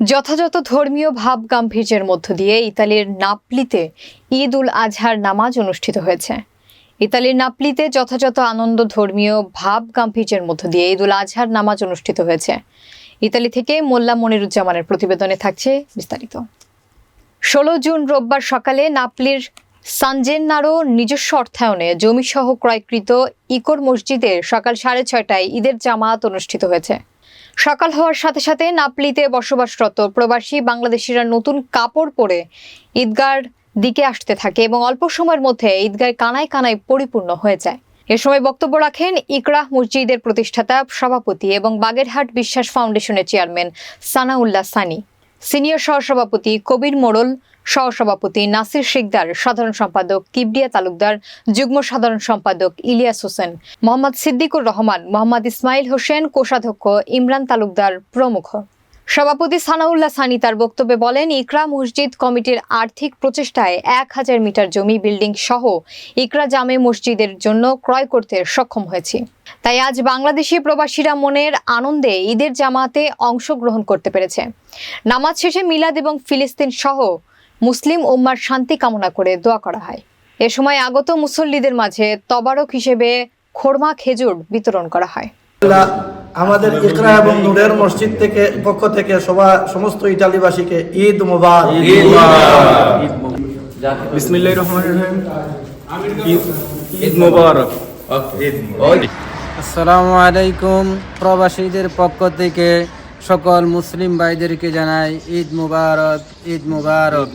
যথাযথ ধর্মীয় ভাব গাম্ভীর্যের মধ্য দিয়ে ইতালির নাপলিতে ঈদ উল আজহার নামাজ অনুষ্ঠিত হয়েছে। ইতালির নাপলিতে যথাযথ আনন্দ ধর্মীয় ভাব গাম্ভীর্যের মধ্য দিয়ে ঈদ উল আজহার নামাজ অনুষ্ঠিত হয়েছে। ইতালি থেকে মোল্লা মনিরুজ্জামানের প্রতিবেদনে থাকছে বিস্তারিত। ষোলো জুন রোববার সকালে নাপলির সানজেন্নারো নিজস্ব অর্থায়নে জমিসহ ক্রয়কৃত ইকোর মসজিদে সকাল সাড়ে ছয়টায় ঈদের জামাত অনুষ্ঠিত হয়েছে। সকাল হওয়ার সাথে সাথে নাপলিতে বসবাসরত প্রবাসী বাংলাদেশিরা নতুন কাপড় পরে ঈদগার দিকে আসতে থাকে এবং অল্প সময়ের মধ্যে ঈদগায় কানায় কানায় পরিপূর্ণ হয়ে যায়। এ সময় বক্তব্য রাখেন ইকরাহ মসজিদের প্রতিষ্ঠাতা, সভাপতি এবং বাগেরহাট বিশ্বাস ফাউন্ডেশনের চেয়ারম্যান সানাউল্লাহ সানি। সিনিয়র সহসভাপতি কবির মোড়ল, সহসভাপতি নাসির শিকদার, সাধারণ সম্পাদক কিবরিয়া তালুকদার, যুগ্ম সাধারণ সম্পাদক ইলিয়াস হোসেন, মোহাম্মদ সিদ্দিকুর রহমান, মোহাম্মদ ইসমাইল হোসেন, কোষাধ্যক্ষ ইমরান তালুকদার প্রমুখ। সভাপতি সানাউল্লাহ সানি তার বক্তব্যে বলেন, ইকরা মসজিদ কমিটির আর্থিক প্রচেষ্টায় এক হাজার মিটার জমি বিল্ডিং সহ ইকরা জামে মসজিদের জন্য ক্রয় করতে সক্ষম হয়েছি। তাই আজ বাংলাদেশি প্রবাসীরা মনের আনন্দে ঈদের জামাতে অংশগ্রহণ করতে পেরেছে। নামাজ শেষে মিলাদ এবং ফিলিস্তিন সহ মুসলিম উম্মার শান্তি কামনা করে দোয়া করা হয়। এ সময় আগত মুসল্লিদের মাঝে তবারক হিসেবে খোরমা খেজুর বিতরণ করা হয়। আমাদের ইকরা এবং নূরের মসজিদ থেকে পক্ষ থেকে সবা সমস্ত ইটালিবাসীকে ঈদ মুবারক। বিসমিল্লাহির রহমানির রহিম। ঈদ ঈদ মোবারক। আসসালামু আলাইকুম প্রবাসীদের পক্ষ থেকে সকল মুসলিম ভাইদেরকে জানাই ঈদ মুবারক ঈদ মুবারক।